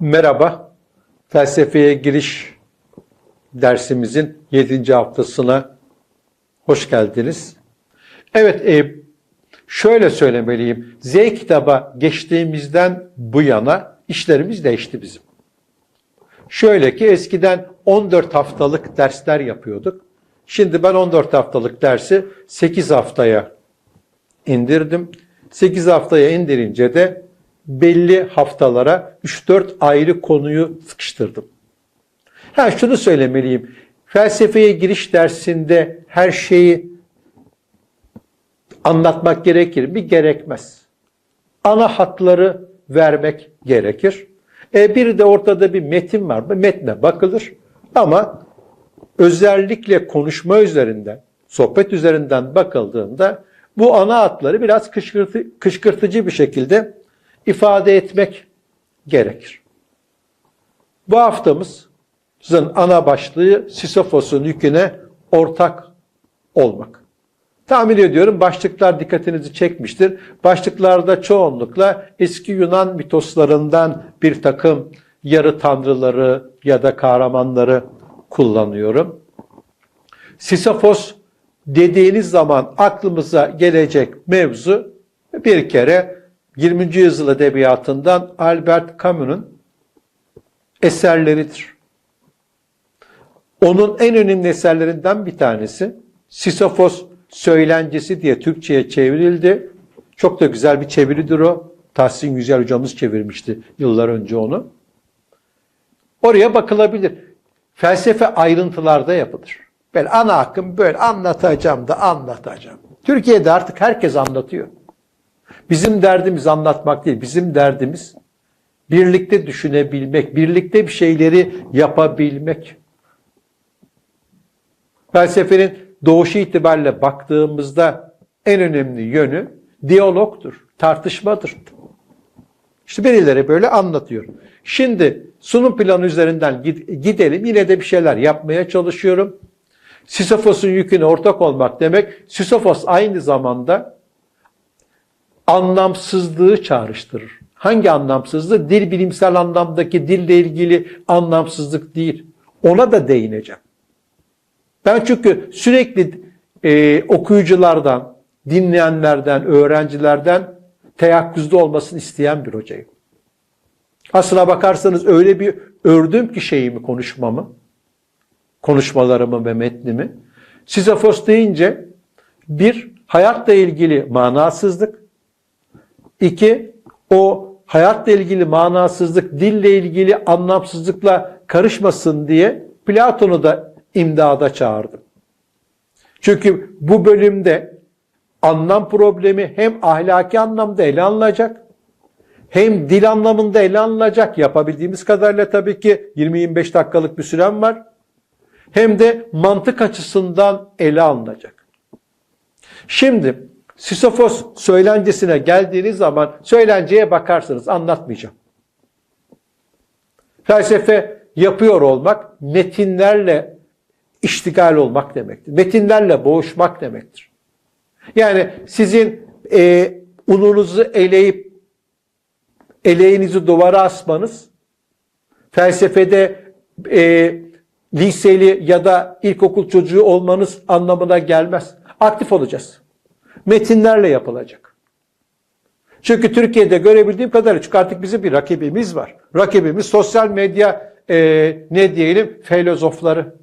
Merhaba, felsefeye giriş dersimizin 7. haftasına hoş geldiniz. Evet, e, şöyle söylemeliyim. Z kitaba geçtiğimizden bu yana işlerimiz değişti bizim. Şöyle ki eskiden 14 haftalık dersler yapıyorduk. Şimdi ben 14 haftalık dersi 8 haftaya indirdim. 8 haftaya indirince de belli haftalara 3-4 ayrı konuyu sıkıştırdım. Ha şunu söylemeliyim. Felsefeye giriş dersinde her şeyi anlatmak gerekir mi? Gerekmez. Ana hatları vermek gerekir. E bir de ortada bir metin var. Metne bakılır ama özellikle konuşma üzerinden, sohbet üzerinden bakıldığında bu ana hatları biraz kışkırtı, kışkırtıcı bir şekilde ifade etmek gerekir. Bu haftamızın ana başlığı Sisyphos'un yüküne ortak olmak. Tahmin ediyorum başlıklar dikkatinizi çekmiştir. Başlıklarda çoğunlukla eski Yunan mitoslarından bir takım yarı tanrıları ya da kahramanları kullanıyorum. Sisyphos dediğiniz zaman aklımıza gelecek mevzu bir kere 20. yüzyıl edebiyatından Albert Camus'un eserleridir. Onun en önemli eserlerinden bir tanesi Sisyphos Söylencesi diye Türkçe'ye çevrildi. Çok da güzel bir çeviridir o. Tahsin Yücel hocamız çevirmişti yıllar önce onu. Oraya bakılabilir. Felsefe ayrıntılarda yapılır. Ben ana hakkım böyle anlatacağım da anlatacağım. Türkiye'de artık herkes anlatıyor. Bizim derdimiz anlatmak değil, bizim derdimiz birlikte düşünebilmek, birlikte bir şeyleri yapabilmek. Felsefenin doğuşu itibariyle baktığımızda en önemli yönü diyalogtur, tartışmadır. İşte birileri böyle anlatıyor. Şimdi sunum planı üzerinden gidelim. Yine de bir şeyler yapmaya çalışıyorum. Sisyphos'un yüküne ortak olmak demek, Sisyphos aynı zamanda anlamsızlığı çağrıştırır. Hangi anlamsızlığı? Dil bilimsel anlamdaki dille ilgili anlamsızlık değil. Ona da değineceğim. Ben çünkü sürekli e, okuyuculardan, dinleyenlerden, öğrencilerden teyakkuzda olmasını isteyen bir hocayım. Aslına bakarsanız öyle bir ördüm ki şeyimi, konuşmamı, konuşmalarımı ve metnimi. Sisyphos deyince bir, hayatla ilgili manasızlık, iki, o hayatla ilgili manasızlık, dille ilgili anlamsızlıkla karışmasın diye Platon'u da imdada çağırdım. Çünkü bu bölümde anlam problemi hem ahlaki anlamda ele alınacak, hem dil anlamında ele alınacak. Yapabildiğimiz kadarıyla tabii ki 20-25 dakikalık bir sürem var. Hem de mantık açısından ele alınacak. Şimdi Sisyphos söylencesine geldiğiniz zaman söylenceye bakarsınız anlatmayacağım. Felsefe yapıyor olmak metinlerle iştigal olmak demektir. Metinlerle boğuşmak demektir. Yani sizin e, ununuzu eleyip eleğinizi duvara asmanız felsefede e, liseli ya da ilkokul çocuğu olmanız anlamına gelmez. Aktif olacağız. Metinlerle yapılacak. Çünkü Türkiye'de görebildiğim kadarıyla çünkü artık bizim bir rakibimiz var. Rakibimiz sosyal medya e, ne diyelim filozofları.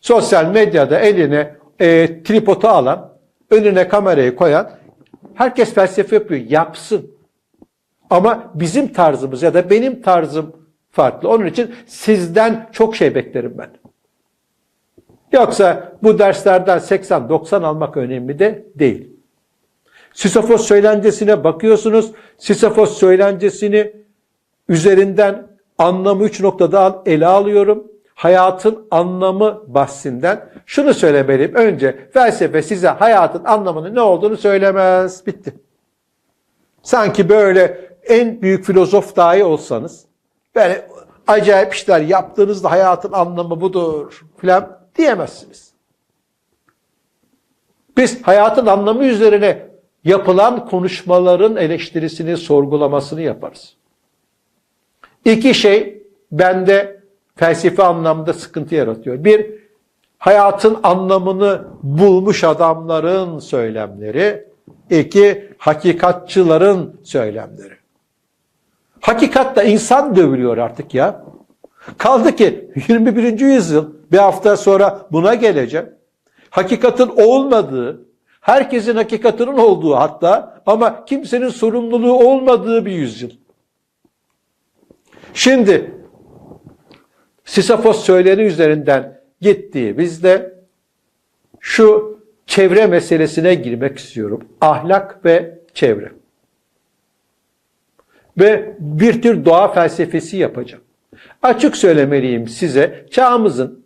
Sosyal medyada eline e, tripodu alan, önüne kamerayı koyan herkes felsefe yapıyor. Yapsın. Ama bizim tarzımız ya da benim tarzım farklı. Onun için sizden çok şey beklerim ben. Yoksa bu derslerden 80-90 almak önemli de değil. Sisyphos söylencesine bakıyorsunuz. Sisyphos söylencesini üzerinden anlamı üç noktada ele alıyorum. Hayatın anlamı bahsinden şunu söylemeliyim. Önce felsefe size hayatın anlamının ne olduğunu söylemez. Bitti. Sanki böyle en büyük filozof dahi olsanız böyle acayip işler yaptığınızda hayatın anlamı budur filan diyemezsiniz. Biz hayatın anlamı üzerine yapılan konuşmaların eleştirisini, sorgulamasını yaparız. İki şey bende felsefi anlamda sıkıntı yaratıyor. Bir, hayatın anlamını bulmuş adamların söylemleri. İki, hakikatçıların söylemleri. Hakikatta insan dövülüyor artık ya. Kaldı ki 21. yüzyıl bir hafta sonra buna geleceğim. Hakikatin olmadığı, herkesin hakikatinin olduğu hatta ama kimsenin sorumluluğu olmadığı bir yüzyıl. Şimdi Sisyphos söyleri üzerinden gittiğimizde şu çevre meselesine girmek istiyorum. Ahlak ve çevre. Ve bir tür doğa felsefesi yapacağım. Açık söylemeliyim size çağımızın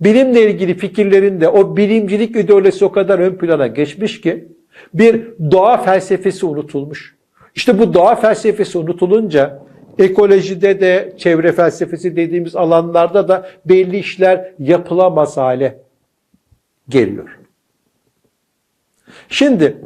bilimle ilgili fikirlerinde o bilimcilik ideolojisi o kadar ön plana geçmiş ki bir doğa felsefesi unutulmuş. İşte bu doğa felsefesi unutulunca ekolojide de çevre felsefesi dediğimiz alanlarda da belli işler yapılamaz hale geliyor. Şimdi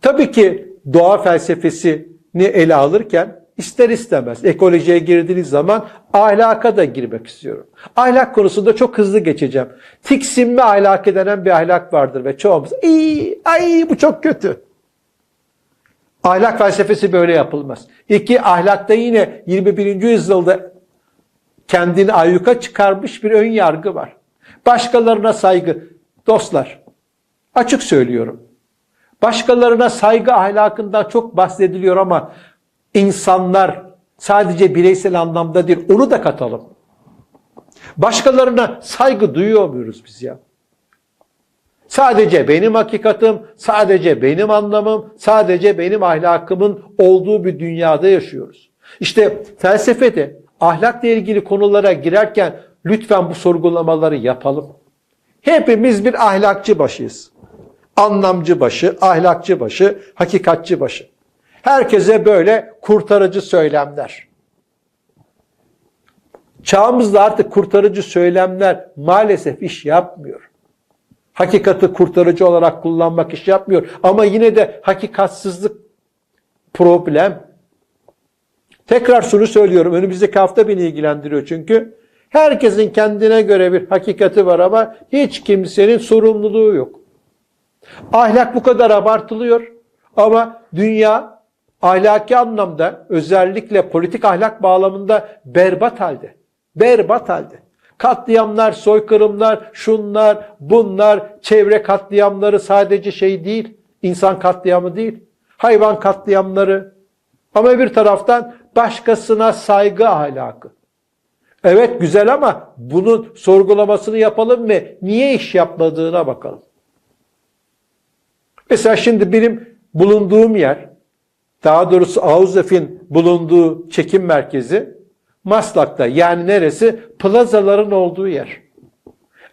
tabii ki doğa felsefesini ele alırken ister istemez ekolojiye girdiğiniz zaman ahlaka da girmek istiyorum. Ahlak konusunda çok hızlı geçeceğim. Tiksinme ahlakı denen bir ahlak vardır ve çoğumuz ay, ay bu çok kötü. Ahlak felsefesi böyle yapılmaz. İki, ahlakta yine 21. yüzyılda kendini ayyuka çıkarmış bir ön yargı var. Başkalarına saygı. Dostlar, açık söylüyorum. Başkalarına saygı ahlakından çok bahsediliyor ama insanlar sadece bireysel anlamda değil, onu da katalım. Başkalarına saygı duyuyor muyuz biz ya? Sadece benim hakikatim, sadece benim anlamım, sadece benim ahlakımın olduğu bir dünyada yaşıyoruz. İşte felsefede ahlakla ilgili konulara girerken lütfen bu sorgulamaları yapalım. Hepimiz bir ahlakçı başıyız. Anlamcı başı, ahlakçı başı, hakikatçı başı. Herkese böyle kurtarıcı söylemler. Çağımızda artık kurtarıcı söylemler maalesef iş yapmıyor. Hakikati kurtarıcı olarak kullanmak iş yapmıyor. Ama yine de hakikatsizlik problem. Tekrar şunu söylüyorum. Önümüzdeki hafta beni ilgilendiriyor çünkü. Herkesin kendine göre bir hakikati var ama hiç kimsenin sorumluluğu yok. Ahlak bu kadar abartılıyor ama dünya ahlaki anlamda özellikle politik ahlak bağlamında berbat halde. Berbat halde. Katliamlar, soykırımlar, şunlar, bunlar, çevre katliamları sadece şey değil, insan katliamı değil, hayvan katliamları. Ama bir taraftan başkasına saygı ahlakı. Evet güzel ama bunun sorgulamasını yapalım ve niye iş yapmadığına bakalım. Mesela şimdi benim bulunduğum yer, daha doğrusu Auzef'in bulunduğu çekim merkezi Maslak'ta. Yani neresi? Plazaların olduğu yer.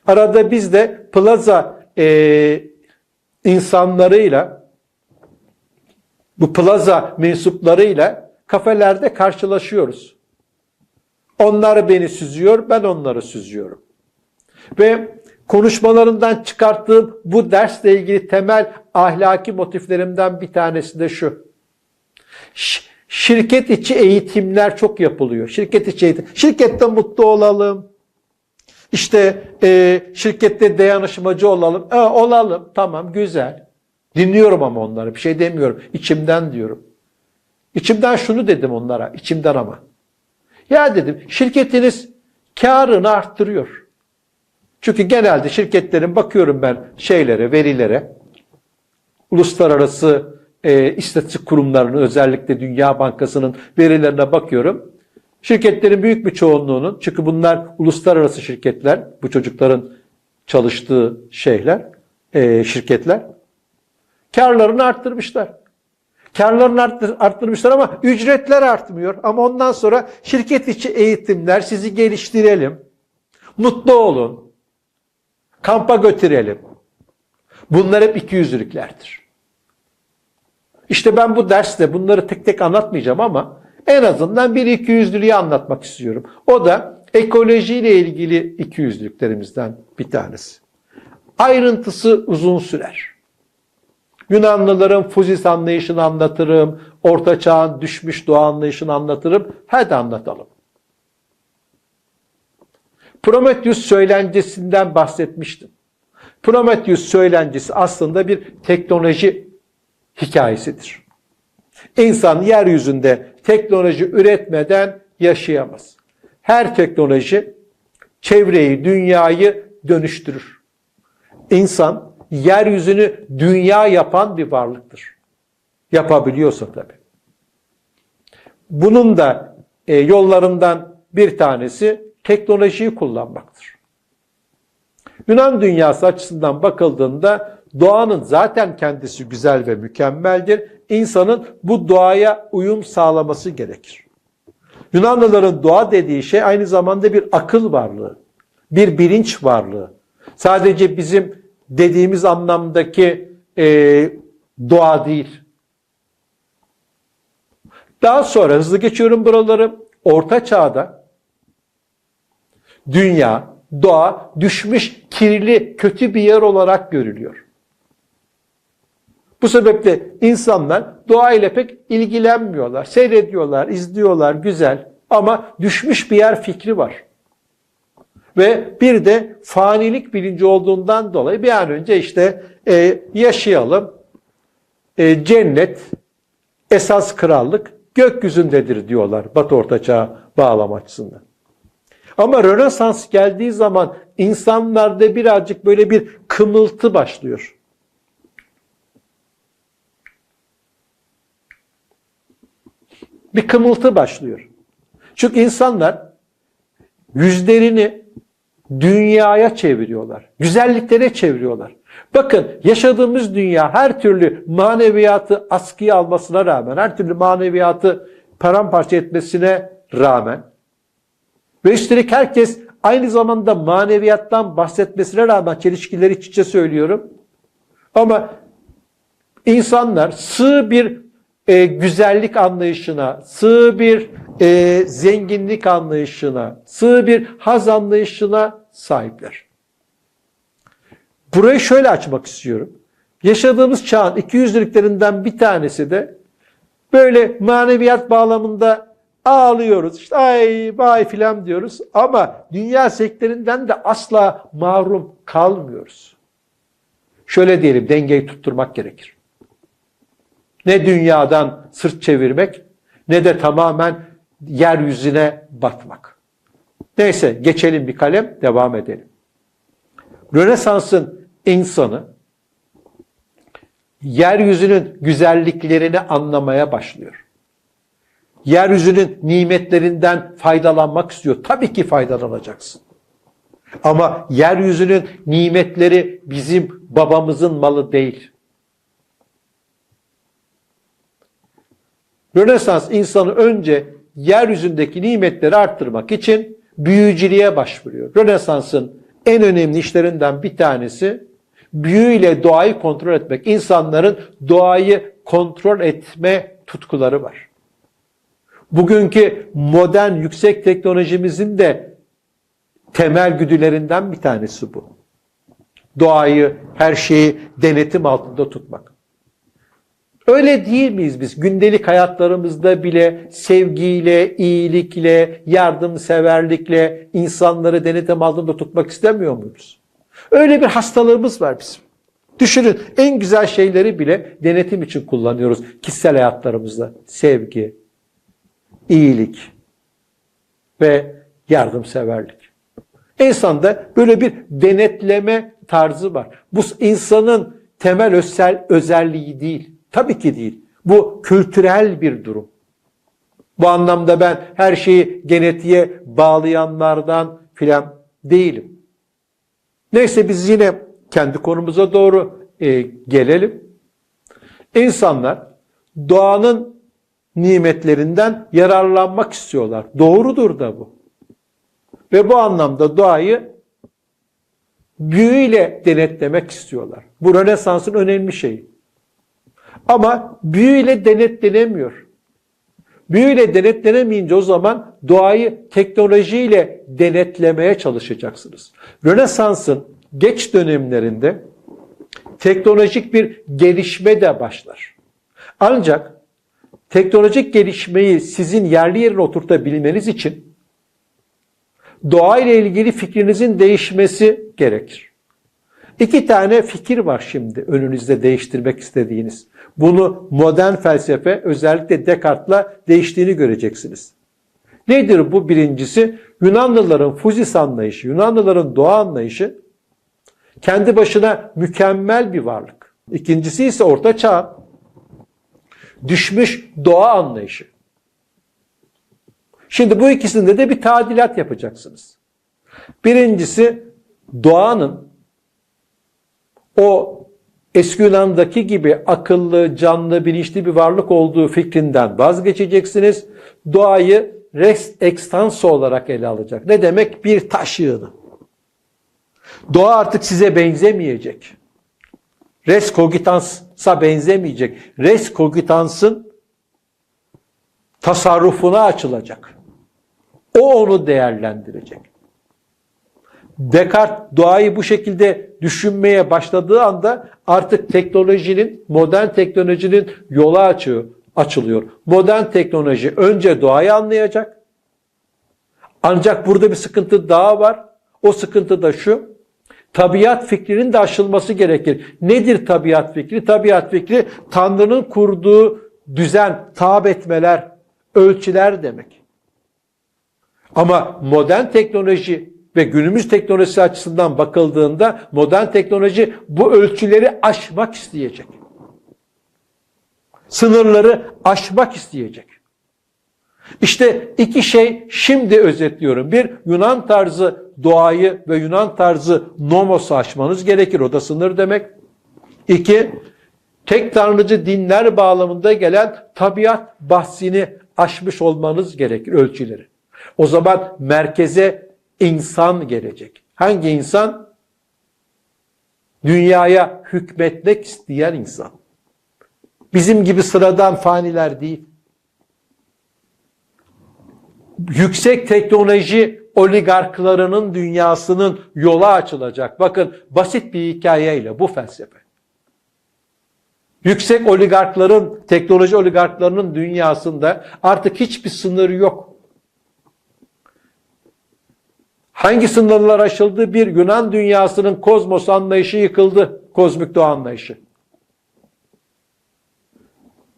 Arada biz de plaza e, insanlarıyla, bu plaza mensuplarıyla kafelerde karşılaşıyoruz. Onlar beni süzüyor, ben onları süzüyorum. Ve konuşmalarından çıkarttığım bu dersle ilgili temel ahlaki motiflerimden bir tanesi de şu. Şirket içi eğitimler çok yapılıyor. Şirket içi eğitim. Şirkette mutlu olalım. İşte e, şirkette dayanışmacı olalım. E, olalım. Tamam güzel. Dinliyorum ama onları. Bir şey demiyorum. İçimden diyorum. İçimden şunu dedim onlara. İçimden ama. Ya dedim şirketiniz karını arttırıyor. Çünkü genelde şirketlerin bakıyorum ben şeylere, verilere, uluslararası e, istatistik kurumlarının özellikle Dünya Bankası'nın verilerine bakıyorum. Şirketlerin büyük bir çoğunluğunun, çünkü bunlar uluslararası şirketler, bu çocukların çalıştığı şeyler, e, şirketler, karlarını arttırmışlar. Karlarını arttırmışlar ama ücretler artmıyor. Ama ondan sonra şirket içi eğitimler sizi geliştirelim. Mutlu olun. Kampa götürelim. Bunlar hep ikiyüzlülüklerdir. İşte ben bu derste bunları tek tek anlatmayacağım ama en azından bir ikiyüzlülüğü anlatmak istiyorum. O da ekolojiyle ilgili ikiyüzlülüklerimizden bir tanesi. Ayrıntısı uzun sürer. Yunanlıların Fuzis anlayışını anlatırım. Orta Çağ'ın düşmüş doğa anlayışını anlatırım. Hadi anlatalım. Prometheus söylencesinden bahsetmiştim. Prometheus söylencesi aslında bir teknoloji hikayesidir. İnsan yeryüzünde teknoloji üretmeden yaşayamaz. Her teknoloji çevreyi, dünyayı dönüştürür. İnsan yeryüzünü dünya yapan bir varlıktır. Yapabiliyorsa tabii. Bunun da e, yollarından bir tanesi teknolojiyi kullanmaktır. Yunan dünyası açısından bakıldığında doğanın zaten kendisi güzel ve mükemmeldir. İnsanın bu doğaya uyum sağlaması gerekir. Yunanlıların doğa dediği şey aynı zamanda bir akıl varlığı, bir bilinç varlığı. Sadece bizim dediğimiz anlamdaki e, doğa değil. Daha sonra hızlı geçiyorum buraları. Orta çağda dünya, doğa düşmüş, kirli, kötü bir yer olarak görülüyor. Bu sebeple insanlar doğayla pek ilgilenmiyorlar. Seyrediyorlar, izliyorlar, güzel. Ama düşmüş bir yer fikri var. Ve bir de fanilik bilinci olduğundan dolayı bir an önce işte e, yaşayalım. E, cennet, esas krallık gökyüzündedir diyorlar Batı Ortaçağ bağlam açısından. Ama Rönesans geldiği zaman insanlarda birazcık böyle bir kımıltı başlıyor. Bir kımıltı başlıyor. Çünkü insanlar yüzlerini dünyaya çeviriyorlar. Güzelliklere çeviriyorlar. Bakın yaşadığımız dünya her türlü maneviyatı askıya almasına rağmen, her türlü maneviyatı paramparça etmesine rağmen ve üstelik herkes aynı zamanda maneviyattan bahsetmesine rağmen çelişkileri iç içe söylüyorum. Ama insanlar sığ bir e, güzellik anlayışına, sığ bir e, zenginlik anlayışına, sığ bir haz anlayışına sahipler. Burayı şöyle açmak istiyorum. Yaşadığımız çağın 200'lüklerinden bir tanesi de böyle maneviyat bağlamında ağlıyoruz. İşte ay bay filan diyoruz ama dünya sektöründen de asla mahrum kalmıyoruz. Şöyle diyelim dengeyi tutturmak gerekir. Ne dünyadan sırt çevirmek ne de tamamen yeryüzüne batmak. Neyse geçelim bir kalem devam edelim. Rönesans'ın insanı yeryüzünün güzelliklerini anlamaya başlıyor. Yeryüzünün nimetlerinden faydalanmak istiyor. Tabii ki faydalanacaksın. Ama yeryüzünün nimetleri bizim babamızın malı değil. Rönesans insanı önce yeryüzündeki nimetleri arttırmak için büyücülüğe başvuruyor. Rönesans'ın en önemli işlerinden bir tanesi büyüyle doğayı kontrol etmek. İnsanların doğayı kontrol etme tutkuları var. Bugünkü modern yüksek teknolojimizin de temel güdülerinden bir tanesi bu. Doğayı, her şeyi denetim altında tutmak. Öyle değil miyiz biz? Gündelik hayatlarımızda bile sevgiyle, iyilikle, yardımseverlikle insanları denetim altında tutmak istemiyor muyuz? Öyle bir hastalığımız var bizim. Düşünün en güzel şeyleri bile denetim için kullanıyoruz kişisel hayatlarımızda. Sevgi, iyilik ve yardımseverlik. İnsanda böyle bir denetleme tarzı var. Bu insanın temel özel özelliği değil. Tabii ki değil. Bu kültürel bir durum. Bu anlamda ben her şeyi genetiğe bağlayanlardan filan değilim. Neyse biz yine kendi konumuza doğru e, gelelim. İnsanlar doğanın nimetlerinden yararlanmak istiyorlar. Doğrudur da bu. Ve bu anlamda doğayı büyüyle denetlemek istiyorlar. Bu Rönesans'ın önemli şeyi. Ama büyüyle denetlenemiyor. Büyüyle denetlenemeyince o zaman doğayı teknolojiyle denetlemeye çalışacaksınız. Rönesans'ın geç dönemlerinde teknolojik bir gelişme de başlar. Ancak teknolojik gelişmeyi sizin yerli yerine oturtabilmeniz için doğayla ilgili fikrinizin değişmesi gerekir. İki tane fikir var şimdi önünüzde değiştirmek istediğiniz. Bunu modern felsefe özellikle Descartes'la değiştiğini göreceksiniz. Nedir bu birincisi? Yunanlıların fuzis anlayışı, Yunanlıların doğa anlayışı kendi başına mükemmel bir varlık. İkincisi ise orta çağ düşmüş doğa anlayışı. Şimdi bu ikisinde de bir tadilat yapacaksınız. Birincisi doğanın o eski Yunan'daki gibi akıllı, canlı, bilinçli bir varlık olduğu fikrinden vazgeçeceksiniz. Doğayı res extenso olarak ele alacak. Ne demek? Bir taş yığını. Doğa artık size benzemeyecek. Res cogitans'a benzemeyecek. Res cogitans'ın tasarrufuna açılacak. O onu değerlendirecek. Descartes doğayı bu şekilde düşünmeye başladığı anda artık teknolojinin, modern teknolojinin yola açıyor, açılıyor. Modern teknoloji önce doğayı anlayacak. Ancak burada bir sıkıntı daha var. O sıkıntı da şu. Tabiat fikrinin de aşılması gerekir. Nedir tabiat fikri? Tabiat fikri Tanrı'nın kurduğu düzen, tab etmeler, ölçüler demek. Ama modern teknoloji ve günümüz teknolojisi açısından bakıldığında modern teknoloji bu ölçüleri aşmak isteyecek. Sınırları aşmak isteyecek. İşte iki şey şimdi özetliyorum. Bir Yunan tarzı doğayı ve Yunan tarzı nomos'u aşmanız gerekir. O da sınır demek. İki, tek tanrıcı dinler bağlamında gelen tabiat bahsini aşmış olmanız gerekir ölçüleri. O zaman merkeze insan gelecek. Hangi insan? Dünyaya hükmetmek isteyen insan. Bizim gibi sıradan faniler değil. Yüksek teknoloji oligarklarının dünyasının yola açılacak. Bakın basit bir hikayeyle bu felsefe. Yüksek oligarkların, teknoloji oligarklarının dünyasında artık hiçbir sınır yok. Hangi sınırlar aşıldı? Bir Yunan dünyasının kozmos anlayışı yıkıldı. Kozmik doğa anlayışı.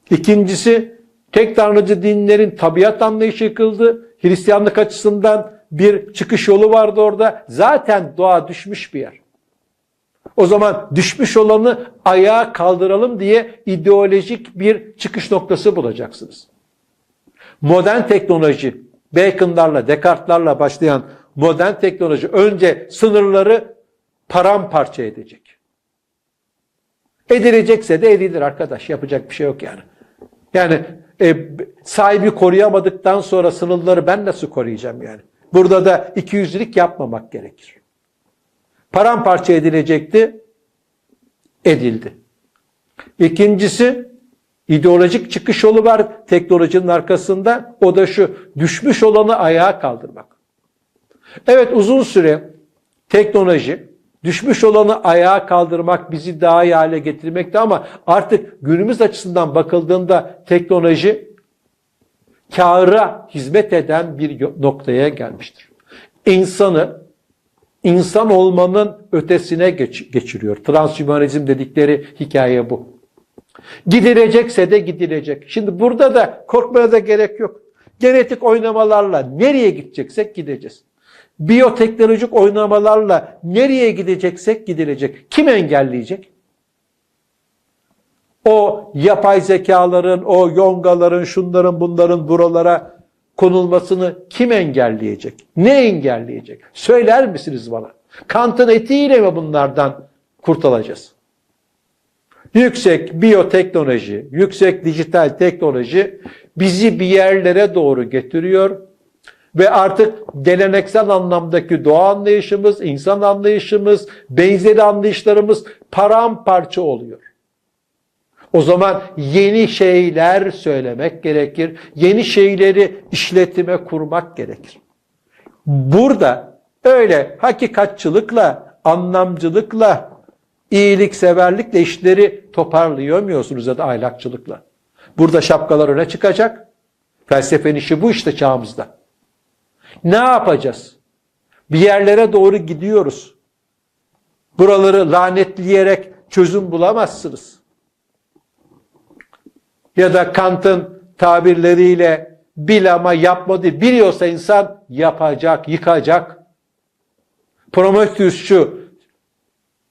İkincisi tek tanrıcı dinlerin tabiat anlayışı yıkıldı. Hristiyanlık açısından bir çıkış yolu vardı orada. Zaten doğa düşmüş bir yer. O zaman düşmüş olanı ayağa kaldıralım diye ideolojik bir çıkış noktası bulacaksınız. Modern teknoloji, Bacon'larla, Descartes'larla başlayan modern teknoloji önce sınırları paramparça edecek. Edilecekse de edilir arkadaş. Yapacak bir şey yok yani. Yani e, sahibi koruyamadıktan sonra sınırları ben nasıl koruyacağım yani? Burada da ikiyüzlülük yapmamak gerekir. Paramparça edilecekti, edildi. İkincisi, ideolojik çıkış yolu var teknolojinin arkasında. O da şu, düşmüş olanı ayağa kaldırmak. Evet uzun süre teknoloji, düşmüş olanı ayağa kaldırmak, bizi daha iyi hale getirmekti ama artık günümüz açısından bakıldığında teknoloji kâra hizmet eden bir noktaya gelmiştir. İnsanı insan olmanın ötesine geç, geçiriyor. Transhümanizm dedikleri hikaye bu. Gidilecekse de gidilecek. Şimdi burada da korkmaya da gerek yok. Genetik oynamalarla nereye gideceksek gideceğiz. Biyoteknolojik oynamalarla nereye gideceksek gidilecek. Kim engelleyecek? O yapay zekaların, o yongaların, şunların, bunların buralara konulmasını kim engelleyecek? Ne engelleyecek? Söyler misiniz bana? Kant'ın etiğiyle mi bunlardan kurtulacağız? Yüksek biyoteknoloji, yüksek dijital teknoloji bizi bir yerlere doğru getiriyor ve artık geleneksel anlamdaki doğa anlayışımız, insan anlayışımız, benzeri anlayışlarımız paramparça oluyor. O zaman yeni şeyler söylemek gerekir. Yeni şeyleri işletime kurmak gerekir. Burada öyle hakikatçılıkla, anlamcılıkla, iyilikseverlikle işleri toparlayamıyorsunuz ya da ahlakçılıkla. Burada şapkalar öne çıkacak. Felsefenin işi bu işte çağımızda. Ne yapacağız? Bir yerlere doğru gidiyoruz. Buraları lanetleyerek çözüm bulamazsınız. Ya da Kant'ın tabirleriyle bil ama yapma değil. Biliyorsa insan yapacak, yıkacak. Prometheus'cu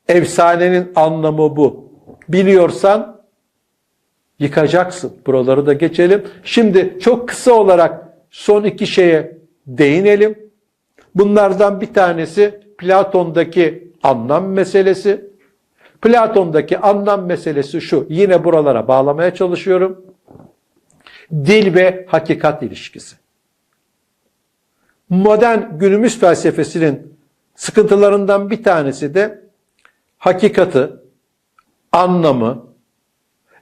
efsanenin anlamı bu. Biliyorsan yıkacaksın. Buraları da geçelim. Şimdi çok kısa olarak son iki şeye değinelim. Bunlardan bir tanesi Platon'daki anlam meselesi. Platon'daki anlam meselesi şu. Yine buralara bağlamaya çalışıyorum. Dil ve hakikat ilişkisi. Modern günümüz felsefesinin sıkıntılarından bir tanesi de hakikati, anlamı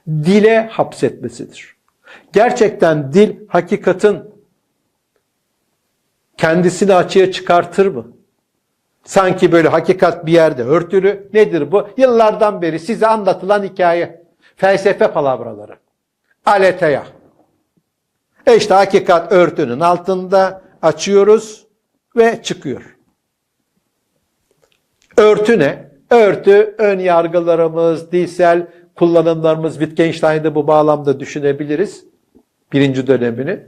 dile hapsetmesidir. Gerçekten dil hakikatin kendisini açığa çıkartır mı? Sanki böyle hakikat bir yerde örtülü. Nedir bu? Yıllardan beri size anlatılan hikaye. Felsefe palavraları. Aleteya. E işte hakikat örtünün altında açıyoruz ve çıkıyor. Örtü ne? Örtü ön yargılarımız, dilsel kullanımlarımız Wittgenstein'de bu bağlamda düşünebiliriz. Birinci dönemini.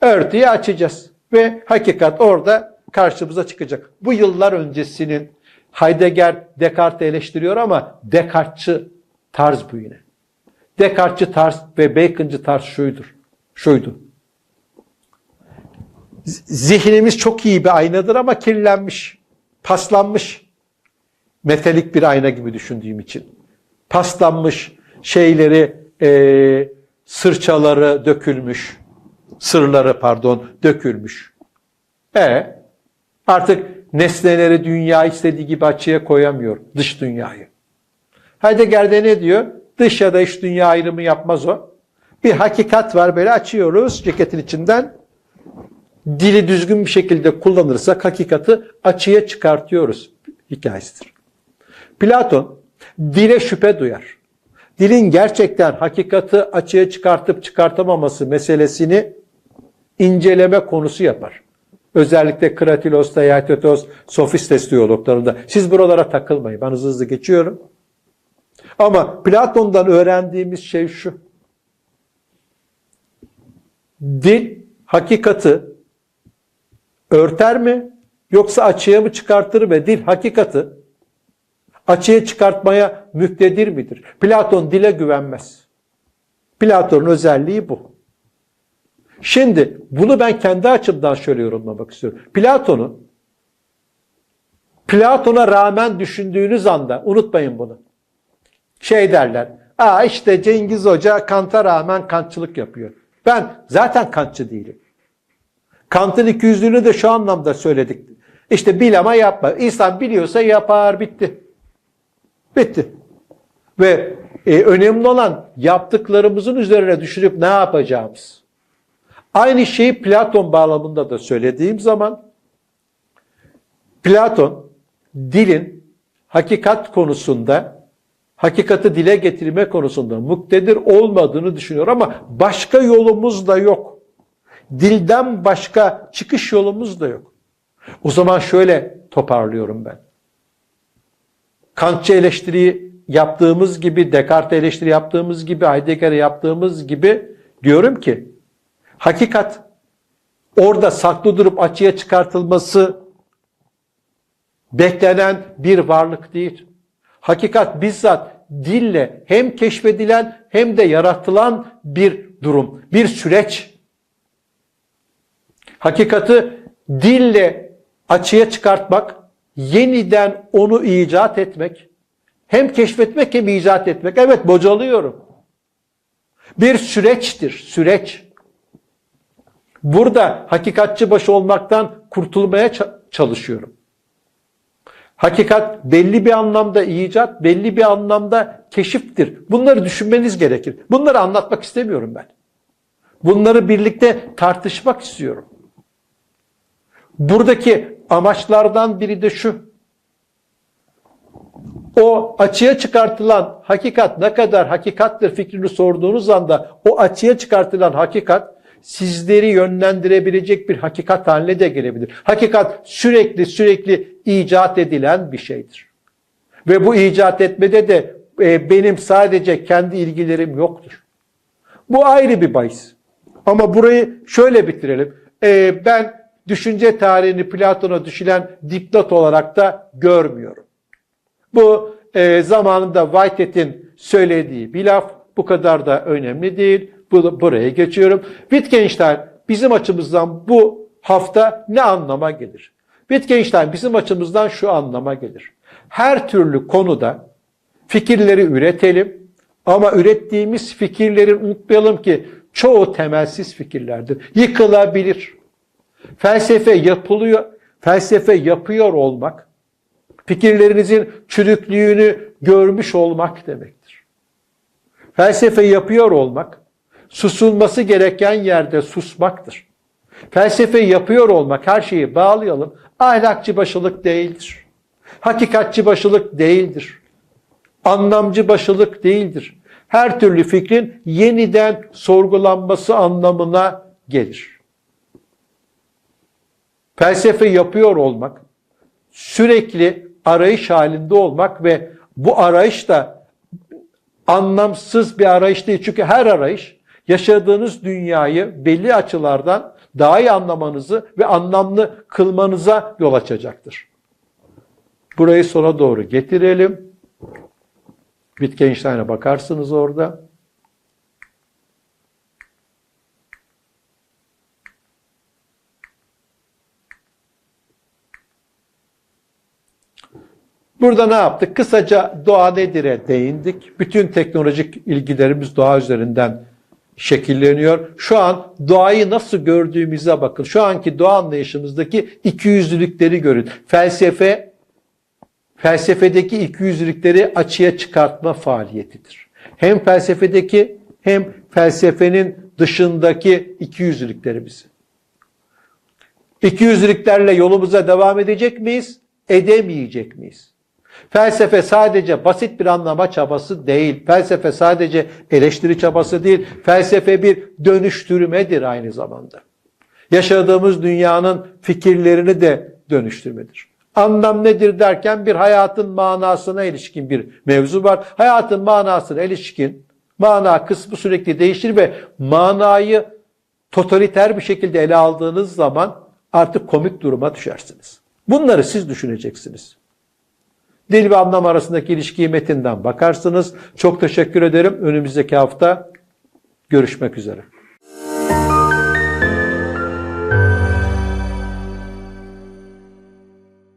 Örtüyü açacağız ve hakikat orada karşımıza çıkacak. Bu yıllar öncesinin Heidegger Descartes'i eleştiriyor ama Descartes'çı tarz bu yine. Descartes'çı tarz ve Bacon'cı tarz şuydur. Şuydu. Zihnimiz çok iyi bir aynadır ama kirlenmiş, paslanmış. Metalik bir ayna gibi düşündüğüm için. Paslanmış şeyleri, e, sırçaları dökülmüş. Sırları pardon dökülmüş. E artık nesneleri dünya istediği gibi açığa koyamıyor dış dünyayı. Heidegger'de ne diyor? Dış ya da iç dünya ayrımı yapmaz o. Bir hakikat var böyle açıyoruz ceketin içinden. Dili düzgün bir şekilde kullanırsak hakikati açığa çıkartıyoruz hikayesidir. Platon dile şüphe duyar. Dilin gerçekten hakikati açığa çıkartıp çıkartamaması meselesini inceleme konusu yapar. Özellikle Kratilos, Theaetetos, Sofistes diyaloglarında. Siz buralara takılmayın. Ben hızlı hızlı geçiyorum. Ama Platon'dan öğrendiğimiz şey şu. Dil hakikati örter mi yoksa açığa mı çıkartır ve dil hakikati açığa çıkartmaya müktedir midir? Platon dile güvenmez. Platon'un özelliği bu. Şimdi bunu ben kendi açımdan şöyle yorumlamak istiyorum. Platon'un Platon'a rağmen düşündüğünüz anda unutmayın bunu. Şey derler. Aa işte Cengiz Hoca Kant'a rağmen Kantçılık yapıyor. Ben zaten Kantçı değilim. Kant'ın ikiyüzlülüğünü de şu anlamda söyledik. İşte bil ama yapma. İnsan biliyorsa yapar bitti. Bitti. Ve e, önemli olan yaptıklarımızın üzerine düşünüp ne yapacağımız. Aynı şeyi Platon bağlamında da söylediğim zaman Platon dilin hakikat konusunda hakikati dile getirme konusunda muktedir olmadığını düşünüyor ama başka yolumuz da yok. Dilden başka çıkış yolumuz da yok. O zaman şöyle toparlıyorum ben. Kantçı eleştiri yaptığımız gibi, Descartes eleştiri yaptığımız gibi, Heidegger'e yaptığımız gibi diyorum ki hakikat orada saklı durup açığa çıkartılması beklenen bir varlık değil. Hakikat bizzat dille hem keşfedilen hem de yaratılan bir durum, bir süreç. Hakikati dille açığa çıkartmak, yeniden onu icat etmek, hem keşfetmek hem icat etmek. Evet bocalıyorum. Bir süreçtir, süreç. Burada hakikatçı başı olmaktan kurtulmaya çalışıyorum. Hakikat belli bir anlamda icat, belli bir anlamda keşiftir. Bunları düşünmeniz gerekir. Bunları anlatmak istemiyorum ben. Bunları birlikte tartışmak istiyorum. Buradaki amaçlardan biri de şu. O açığa çıkartılan hakikat ne kadar hakikattir fikrini sorduğunuz anda o açığa çıkartılan hakikat sizleri yönlendirebilecek bir hakikat haline de gelebilir. Hakikat sürekli sürekli icat edilen bir şeydir. Ve bu icat etmede de e, benim sadece kendi ilgilerim yoktur. Bu ayrı bir bahis. Ama burayı şöyle bitirelim. E, ben düşünce tarihini Platon'a düşülen dipnot olarak da görmüyorum. Bu e, zamanında Whitehead'in söylediği bir laf. Bu kadar da önemli değil. Bu, buraya geçiyorum. Wittgenstein bizim açımızdan bu hafta ne anlama gelir? Wittgenstein bizim açımızdan şu anlama gelir. Her türlü konuda fikirleri üretelim ama ürettiğimiz fikirlerin unutmayalım ki çoğu temelsiz fikirlerdir. Yıkılabilir. Felsefe yapılıyor, felsefe yapıyor olmak, fikirlerinizin çürüklüğünü görmüş olmak demektir. Felsefe yapıyor olmak, susulması gereken yerde susmaktır. Felsefe yapıyor olmak, her şeyi bağlayalım, ahlakçı başılık değildir. Hakikatçi başılık değildir. Anlamcı başılık değildir. Her türlü fikrin yeniden sorgulanması anlamına gelir. Felsefe yapıyor olmak, sürekli arayış halinde olmak ve bu arayış da anlamsız bir arayış değil. Çünkü her arayış yaşadığınız dünyayı belli açılardan daha iyi anlamanızı ve anlamlı kılmanıza yol açacaktır. Burayı sona doğru getirelim. Wittgenstein'e bakarsınız orada. Burada ne yaptık? Kısaca doğa nedir'e değindik. Bütün teknolojik ilgilerimiz doğa üzerinden şekilleniyor. Şu an doğayı nasıl gördüğümüze bakın. Şu anki doğa anlayışımızdaki ikiyüzlülükleri görün. Felsefe, felsefedeki ikiyüzlülükleri açığa çıkartma faaliyetidir. Hem felsefedeki hem felsefenin dışındaki ikiyüzlülüklerimizi. İkiyüzlülüklerle yolumuza devam edecek miyiz? Edemeyecek miyiz? Felsefe sadece basit bir anlama çabası değil. Felsefe sadece eleştiri çabası değil. Felsefe bir dönüştürmedir aynı zamanda. Yaşadığımız dünyanın fikirlerini de dönüştürmedir. Anlam nedir derken bir hayatın manasına ilişkin bir mevzu var. Hayatın manasına ilişkin mana kısmı sürekli değişir ve manayı totaliter bir şekilde ele aldığınız zaman artık komik duruma düşersiniz. Bunları siz düşüneceksiniz. Dil ve anlam arasındaki ilişkiyi metinden bakarsınız. Çok teşekkür ederim. Önümüzdeki hafta görüşmek üzere.